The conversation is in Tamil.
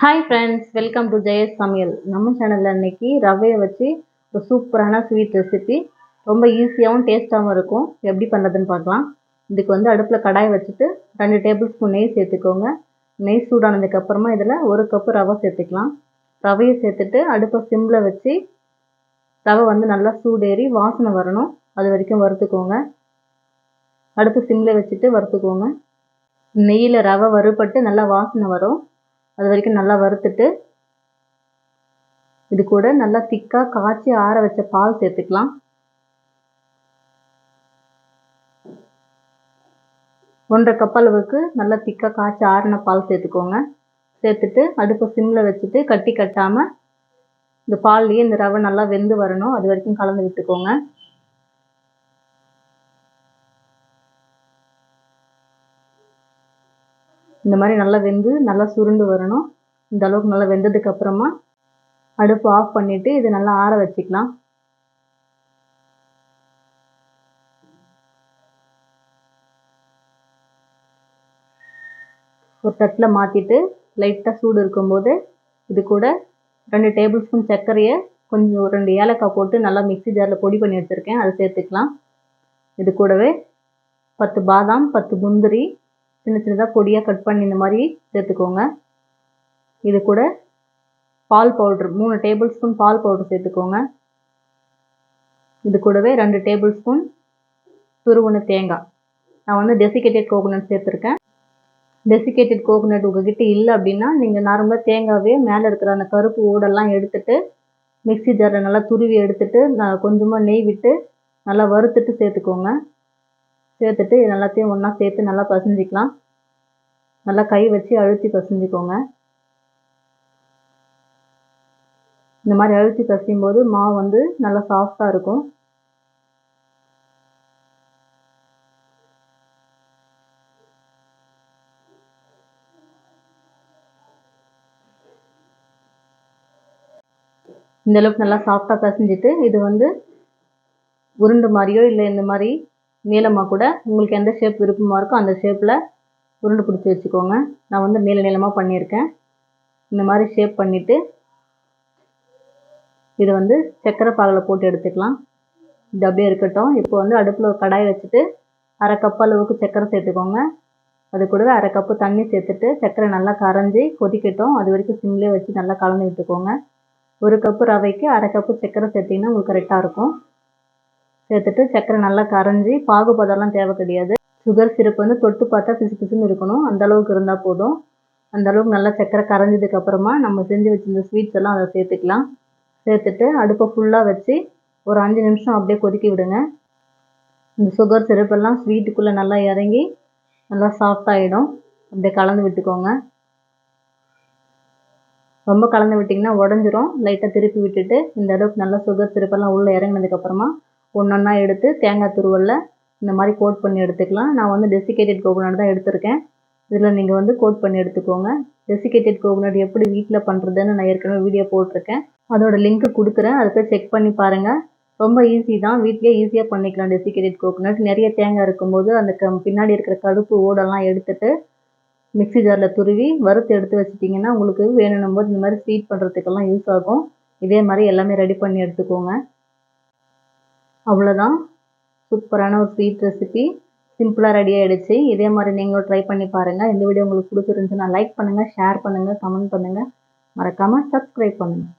Hi friends welcome to Jaya's சமையல் நம்ம சேனலில் இன்றைக்கி ரவையை வச்சு ஒரு சூப்பரான ஸ்வீட் ரெசிபி ரொம்ப ஈஸியாகவும் டேஸ்ட்டாகவும் இருக்கும். எப்படி பண்ணுறதுன்னு பார்க்கலாம். இதுக்கு வந்து அடுப்பில் கடாய் வச்சுட்டு ரெண்டு டேபிள் ஸ்பூன் நெய் சேர்த்துக்கோங்க. நெய் சூடானதுக்கப்புறமா இதில் ஒரு கப்பு ரவை சேர்த்துக்கலாம். ரவையை சேர்த்துட்டு அடுப்பை சிம்மில் வச்சு ரவை வந்து நல்லா சூடேறி வாசனை வரணும். அது வரைக்கும் வறுத்துக்கோங்க. அடுப்பு சிம்மில் வச்சுட்டு வறுத்துக்கோங்க. நெய்யில் ரவை வறுபட்டு நல்லா வாசனை வரும். அது வரைக்கும் நல்லா வறுத்துட்டு இது கூட நல்லா திக்காக காய்ச்சி ஆற வச்ச பால் சேர்த்துக்கலாம். ஒன்றரை கப் அளவுக்கு நல்லா திக்காக காய்ச்சி ஆறின பால் சேர்த்துக்கோங்க. சேர்த்துட்டு அடுப்பை சிம்மில் வச்சுட்டு கட்டி கட்டாமல் இந்த பால்லையே இந்த ரவை நல்லா வெந்து வரணும். அது வரைக்கும் கலந்து விட்டுக்கோங்க. இந்த மாதிரி நல்லா வெந்து நல்லா சுருண்டு வரணும். இந்த அளவுக்கு நல்லா வெந்ததுக்கு அப்புறமா அடுப்பு ஆஃப் பண்ணிவிட்டு இது நல்லா ஆற வச்சுக்கலாம். ஒரு தட்டில் மாற்றிட்டு லைட்டாக சூடு இருக்கும்போது இது கூட ரெண்டு டேபிள் ஸ்பூன் சர்க்கரையை கொஞ்சம் ரெண்டு ஏலக்காய் போட்டு நல்லா மிக்ஸி ஜாரில் பொடி பண்ணி வச்சுருக்கேன். அதை சேர்த்துக்கலாம். இது கூடவே பத்து பாதாம் பத்து முந்திரி சின்ன சின்னதாக பொடியாக கட் பண்ணி இந்த மாதிரி சேர்த்துக்கோங்க. இது கூட பால் பவுட்ரு மூணு டேபிள் ஸ்பூன் பால் பவுட்ரு சேர்த்துக்கோங்க. இது கூடவே ரெண்டு டேபிள் ஸ்பூன் துருவன தேங்காய். நான் வந்து டெசிகேட்டட் கோகோனட் சேர்த்துருக்கேன். டெசிகேட்டட் கோகோனட் உங்ககிட்ட இல்லை அப்படின்னா நீங்கள் நார்மலாக தேங்காவே மேலே இருக்கிற அந்த கருப்பு ஓடெல்லாம் எடுத்துட்டு மிக்ஸி ஜாரில் நல்லா துருவி எடுத்துட்டு நான் கொஞ்சமாக நெய் விட்டு நல்லா வறுத்துட்டு சேர்த்துக்கோங்க. சேர்த்துட்டு இது எல்லாத்தையும் ஒன்றா சேர்த்து நல்லா பசஞ்சிக்கலாம். நல்லா கை வச்சு அழுத்தி பசஞ்சிக்கோங்க. இந்த மாதிரி அழுத்தி பசையும் போது மாவு வந்து நல்லா சாஃப்டாக இருக்கும். இந்த அளவுக்கு நல்லா சாஃப்டாக பசைஞ்சிட்டு இது வந்து உருண்டு மாதிரியோ இல்லை இந்த மாதிரி நீளமாக கூட உங்களுக்கு எந்த ஷேப் விருப்பமாக இருக்கோ அந்த ஷேப்பில் உருண்டு பிடிச்சி வச்சுக்கோங்க. நான் வந்து நீள நீளமாக பண்ணியிருக்கேன். இந்த மாதிரி ஷேப் பண்ணிவிட்டு இதை வந்து சக்கரை பாகில் போட்டு எடுத்துக்கலாம். இது அப்படியே இருக்கட்டும். இப்போ வந்து அடுப்பில் ஒரு கடாய் வச்சுட்டு அரை கப் அளவுக்கு சக்கரை சேர்த்துக்கோங்க. அது கூடவே அரை கப்பு தண்ணி சேர்த்துட்டு சக்கரை நல்லா கரைஞ்சி கொதிக்கட்டும். அது வரைக்கும் சிம்லேயே வச்சு நல்லா கலந்து விட்டுக்கோங்க. ஒரு கப்பு ரவைக்கு அரை கப்பு சக்கரை சேர்த்திங்கன்னா உங்களுக்கு கரெக்டாக இருக்கும். சேர்த்துட்டு சர்க்கரை நல்லா கரைஞ்சி பாகுபதம்லாம் தேவை கிடையாது. சுகர் சிரப் வந்து தொட்டு பார்த்தா பிசு பிசுன்னு இருக்கணும். அந்த அளவுக்கு இருந்தால் போதும். அந்த அளவுக்கு நல்லா சக்கரை கரைஞ்சதுக்கு அப்புறமா நம்ம செஞ்சு வச்சிருந்த ஸ்வீட்ஸ் எல்லாம் அதை சேர்த்துக்கலாம். சேர்த்துட்டு அடுப்பை ஃபுல்லாக வச்சு ஒரு அஞ்சு நிமிஷம் அப்படியே கொதிக்க விடுங்க. இந்த சுகர் சிரப்பெல்லாம் ஸ்வீட்டுக்குள்ளே நல்லா இறங்கி நல்லா சாஃப்டாகிடும் அப்படியே கலந்து விட்டுக்கோங்க. ரொம்ப கலந்து விட்டிங்கன்னா உடஞ்சிரும். லைட்டாக திருப்பி விட்டுட்டு இந்த அளவுக்கு நல்லா சுகர் சிரப்பெல்லாம் உள்ளே இறங்கினதுக்கப்புறமா ஒன்றொன்னா எடுத்து தேங்காய் துருவலில் இந்த மாதிரி கோட் பண்ணி எடுத்துக்கலாம். நான் வந்து டெசிகேட்டட் கோகோனட் தான் எடுத்திருக்கேன். இதில் நீங்கள் வந்து கோட் பண்ணி எடுத்துக்கோங்க. டெசிகேட்டட் கோகோனட் எப்படி வீட்டில் பண்ணுறதுன்னு நான் ஏற்கனவே வீடியோ போட்டிருக்கேன். அதோட லிங்க்கு கொடுக்குறேன். அதை போய் செக் பண்ணி பாருங்கள் ரொம்ப ஈஸி தான். வீட்லேயே ஈஸியாக பண்ணிக்கலாம் டெசிகேட்டட் கோகோனட் நிறைய தேங்காய் இருக்கும்போது அந்த க பின்னாடி இருக்கிற கடுப்பு ஓடெல்லாம் எடுத்துட்டு மிக்ஸி ஜாரில் துருவி வறுத்து எடுத்து வச்சிட்டிங்கன்னா உங்களுக்கு வேணும்னும் போது இந்த மாதிரி ஸ்வீட் பண்ணுறதுக்கெல்லாம் யூஸ் ஆகும். இதே மாதிரி எல்லாமே ரெடி பண்ணி எடுத்துக்கோங்க. அவ்வளோதான் சூப்பரான ஒரு ஸ்வீட் ரெசிபி சிம்பிளாக ரெடி ஆகிடுச்சு இதே மாதிரி நீங்களும் ட்ரை பண்ணி பாருங்கள் இந்த வீடியோ உங்களுக்கு பிடிச்சிருந்துச்சுன்னா லைக் பண்ணுங்கள் ஷேர் பண்ணுங்கள் கமெண்ட் பண்ணுங்கள் மறக்காமல் சப்ஸ்கிரைப் பண்ணுங்கள்